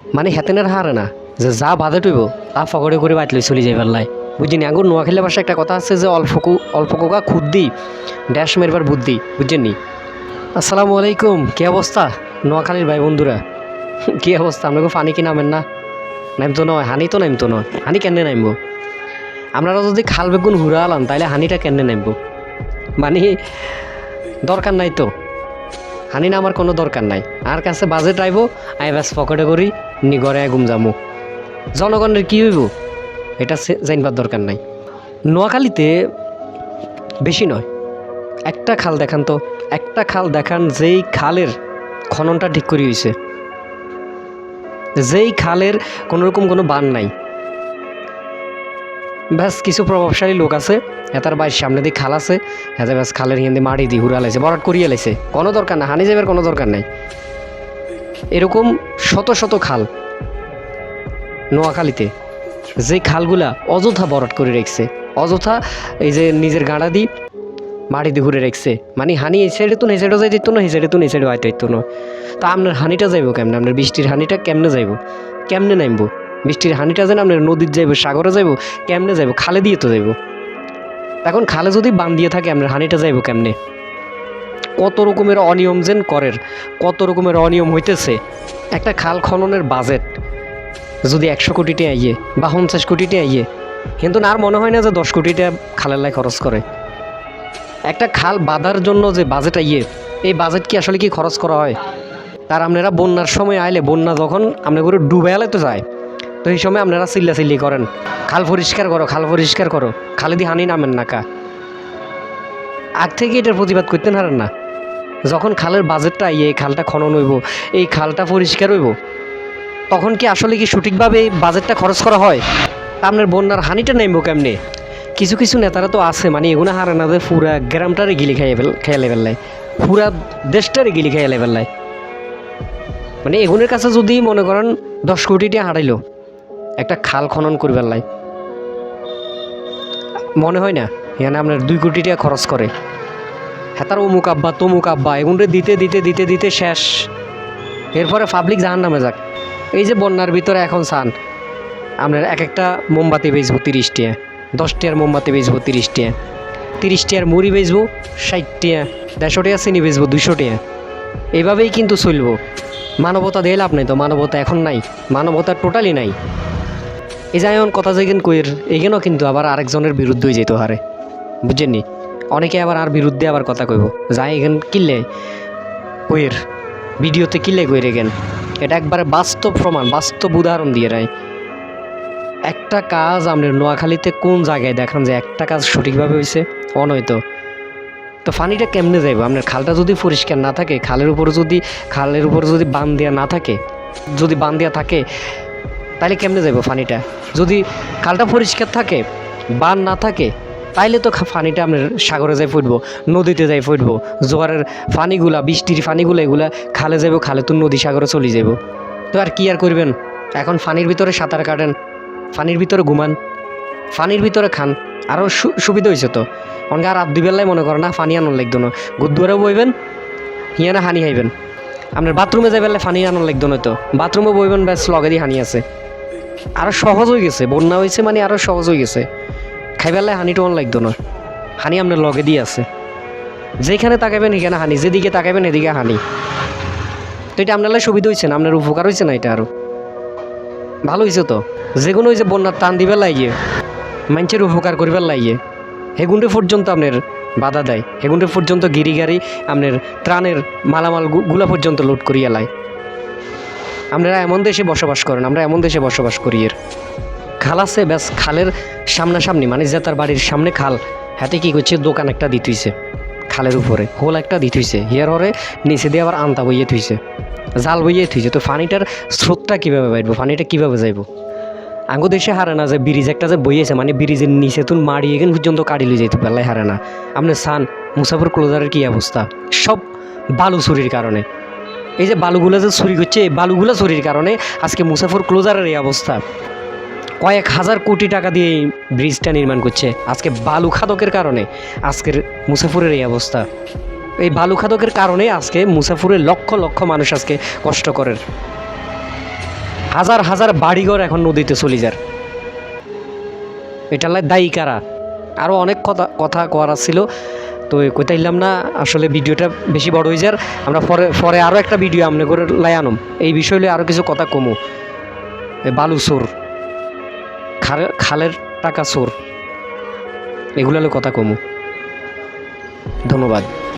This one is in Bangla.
মানে হেতেনের হারে না, যে যা বাধে টইব তা ফকড়ে করে বাতলে চলে যাইবার লাই বুঝিনি আগুন নোয়াখালী ভাষা একটা কথা আছে যে অল্পকু অল্প কোকা খুদ্দি, ড্যাশ মেরবার বুদ্ধি বুঝছেননি আসসালামু আলাইকুম, কি অবস্থা? নোয়াখালীর ভাই বন্ধুরা, কি অবস্থা? আপনাকে ফানি কি নামেন না? নামতো নয়, হানি তো নামতো নয়। হানি কেনে নামবো আপনারা যদি খাল বেগুন হুরা আলাম তাহলে হানিটা কেনে নামবো মানে দরকার নাই তো। হানি না আমার কোনো দরকার নাই। আর কাছে বাজেট আইব আই ব্যাস পকেটে করি। নি ঘরে গুম যামু জনগণের কি হইব? এটা জানবার দরকার নাই। নোয়াখালীতে বেশি নয়। একটা খাল দেখান তো। একটা খাল দেখান যেই খালের খননটা ঠিক করে হয়েছে যেই খালের কোনোরকম কোনো বান নাই। ব্যাস, কিছু প্রভাবশালী লোক আছে। এতার বাড়ির সামনে দিয়ে খাল আছে। এতে ব্যাস খালের হিন্দি মাটি দিয়ে হুরা লাইছে, বরাট করিয়ে লাইছে। কোনো দরকার না, হানি যাবার কোনো দরকার নাই। এরকম শত শত খাল। নোয়াখালীতে। যে খালগুলা অযথা বরাট করে রেখছে, অযথা এই যে নিজের গাঁড়া দিয়ে মাটি দিয়ে ঘুরে রেখছে। মানে হানি এই সাইডে তো এই যাই দিত না, এই সাইডে তো এই সাইডে হয়তো দিত না। তা আপনার হানিটা যাইব কেমনে? আপনার বৃষ্টির হানিটা কেমনে যাইব? কেমনে নামবো? বৃষ্টির হানিটা যেন আপনার নদীর যাইব, সাগরে যাইব, কেমনে যাইব? খালে দিয়ে তো যাইব। এখন খালে যদি বান দিয়ে থাকে, আপনার হানিটা যাইব কেমনে? কত রকমের অনিয়ম যেন করের, কত রকমের অনিয়ম হইতেছে। একটা খাল খননের বাজেট। যদি একশো কোটি টাকা আইয়ে বা পঞ্চাশ কোটি টাকা আইয়ে কিন্তু আর মনে হয় না যে দশ কোটি টাকা খালের লাই খরচ করে। একটা খাল বাঁধার জন্য যে বাজেট আইয়ে এই বাজেট কি আসলে কি খরচ করা হয়? তার আপনারা বন্যার সময় আইলে, বন্যা যখন আপনার করে ডুবে আলে তো যায়। তো এই সময় আপনারা চিল্লা চিল্লি করেন। খাল পরিষ্কার করো, খাল পরিষ্কার করো। খালে দিয়ে হানি নামেন না কা। আগ থেকে এটার প্রতিবাদ করতেন হারেন না। যখন খালের বাজেটটা আইয়ে এই খালটা খনন হইব, এই খালটা পরিষ্কার হইব, তখন কি আসলে কি সঠিকভাবে এই বাজেটটা খরচ করা হয়? আপনার বন্যার হানিটা নামবো কেমনে? কিছু কিছু নেতারা তো আছে মানে এগুলো হারে না পুরা গ্রামটারে গিলি খাইয়ে ফেল খেয়ে লেবেল পুরা দেশটারে গিলি খাইয়ে লেবেল মানে এগুনের কাছে যদি মনে করেন দশ কোটি টাকা হারাইলো, একটা খাল খনন করবার লাই। মনে হয় না? এখানে আপনার দুই কোটি টাকা খরচ করে। হেতার অমুক আব্বা, তমুক আব্বা, এগুনরে দিতে দিতে দিতে দিতে শেষ। এরপরে পাবলিক জাহান নামে যাক। এই যে বন্যার ভিতরে এখন সান আপনার এক একটা মোমবাতি বেচবো তিরিশ টাকা দশ টিয়ার মোমবাতি বেচবো তিরিশ টাকা তিরিশ টিয়ার মুড়ি বেচবো ষাট টাকা দেড়শো টাকা চিনি বেচবো দুশো টাকা এইভাবেই কিন্তু চলবো। মানবতা দিয়ে লাভ নাই তো, মানবতা এখন নাই মানবতা টোটালি নাই। এই যে এমন কথা যেখান কইর এইখানেও কিন্তু আবার আরেকজনের বিরুদ্ধে হয়ে যেত হারে বুঝছেননি অনেকে আবার আর বিরুদ্ধে আবার কথা কইব। যাই এখান কিনলে কইর, ভিডিওতে কিনলে কইর এখান। এটা একবারে বাস্তব প্রমাণ, বাস্তব উদাহরণ দিয়ে রায়। একটা কাজ আপনার নোয়াখালীতে কোন জায়গায় দেখান যে একটা কাজ সঠিকভাবে হয়েছে অনয়তো তো ফানিটা কেমনে যাইব? আপনার খালটা যদি পরিষ্কার না থাকে, খালের উপরে যদি, খালের উপরে যদি বান দেওয়া না থাকে, যদি বান দেওয়া থাকে, তাহলে কেমনে যাইব ফানিটা? যদি খালটা পরিষ্কার থাকে, বান না থাকে তাইলে তো ফানিটা আপনার সাগরে যাই ফুটবো, নদীতে যাই ফুটবো, জোয়ারের ফানিগুলা, বৃষ্টির ফানিগুলা এগুলা খালে যাইব, খালে তো নদী সাগরে চলে যাব তো আর কি আর করবেন? এখন ফানির ভিতরে সাঁতার কাটেন, ফানির ভিতরে ঘুমান, ফানির ভিতরে খান। আরও সুবিধা হয়েছে তো। অনেকে আর দুই বেলায় মনে করে না, ফানি আনার লাগতো না। গুদ্দুয়ারে বইবেন হিয়ানা হানি হাইবেন। আপনার বাথরুমে যাই বেলায় ফানি আনার লাগতো না তো। বাথরুমে বইবেন, ব্যাস, লগে দিয়ে হানি আছে। আরও সহজ হয়ে গেছে, বন্যা হয়েছে মানে আরও সহজ হয়ে গেছে। খাইবেলায় হানি টোয়ান লাগতো না। হানি আপনার লগে দিয়ে আছে। যেখানে তাকাবেন সেখানে হানি, যেদিকে তাকাবেন এদিকে হানি। তো এটা আপনার সুবিধা হয়েছে না আপনার উপকার হয়েছে না এটা আরও ভালো হয়েছে তো। যে কোনো যে বন্যার টান দিবে লাগিয়ে, মানুষের উপকার করিবার লাগিয়ে হেগুন্ডে পর্যন্ত আপনার বাধা দেয়। হেগুন্ডে পর্যন্ত গিরি গাড়ি আপনার ত্রাণের মালামালগুলা পর্যন্ত লোড করিয়া লাই। আপনারা এমন দেশে বসবাস করেন, আমরা এমন দেশে বসবাস করি এর। খাল আছে, ব্যাস খালের সামনাসামনি মানে যে তার বাড়ির সামনে খাল, হাতে কি করছে, দোকান একটা দিতেইছে খালের উপরে, হোল একটা দিতেইছে হিয়ার হরে নিচে দিয়ে আবার আনতা বইয়ে থুইছে, জাল বইয়ে থুইছে, তো পানিটার স্রোতটা কীভাবে বাইরবো পানিটা কীভাবে যাইবো? আঙ্গো দেশে হারে না যে ব্রিজ একটা যে বইয়েছে মানে ব্রিজের নিচে তুন মারি এখান পর্যন্ত কাটি লিয়ে যেতে পারলে হারে না। আপনি সান, মুসাফর ক্লোজারের কী অবস্থা? সব বালু চুরির কারণে। এই যে বালুগুলো যে চুরি করছে, এই বালুগুলো চুরির কারণে আজকে মুসাফর ক্লোজারের এই অবস্থা। কয়েক হাজার কোটি টাকা দিয়ে এই ব্রিজটা নির্মাণ করছে। আজকে বালু খাদকের কারণে, আজকের মুসাফুরের এই অবস্থা। এই বালু খাদকের কারণে আজকে মুসাফুরের লক্ষ লক্ষ মানুষ আজকে কষ্ট করে। হাজার হাজার বাড়িঘর এখন নদীতে চলে যার এটা দায়ী কারা? আরও অনেক কথা কথা করার ছিল। তো কইতাইলাম না, আসলে ভিডিওটা বেশি বড় হয়ে যার। আমরা পরে পরে আরও একটা ভিডিও আমনে করে লাই আনম। এই বিষয় নিয়ে আরও কিছু কথা কমু। এই বালু চোর। খালে- খালের টাকা সোর এগুলো কথা কমু। ধন্যবাদ।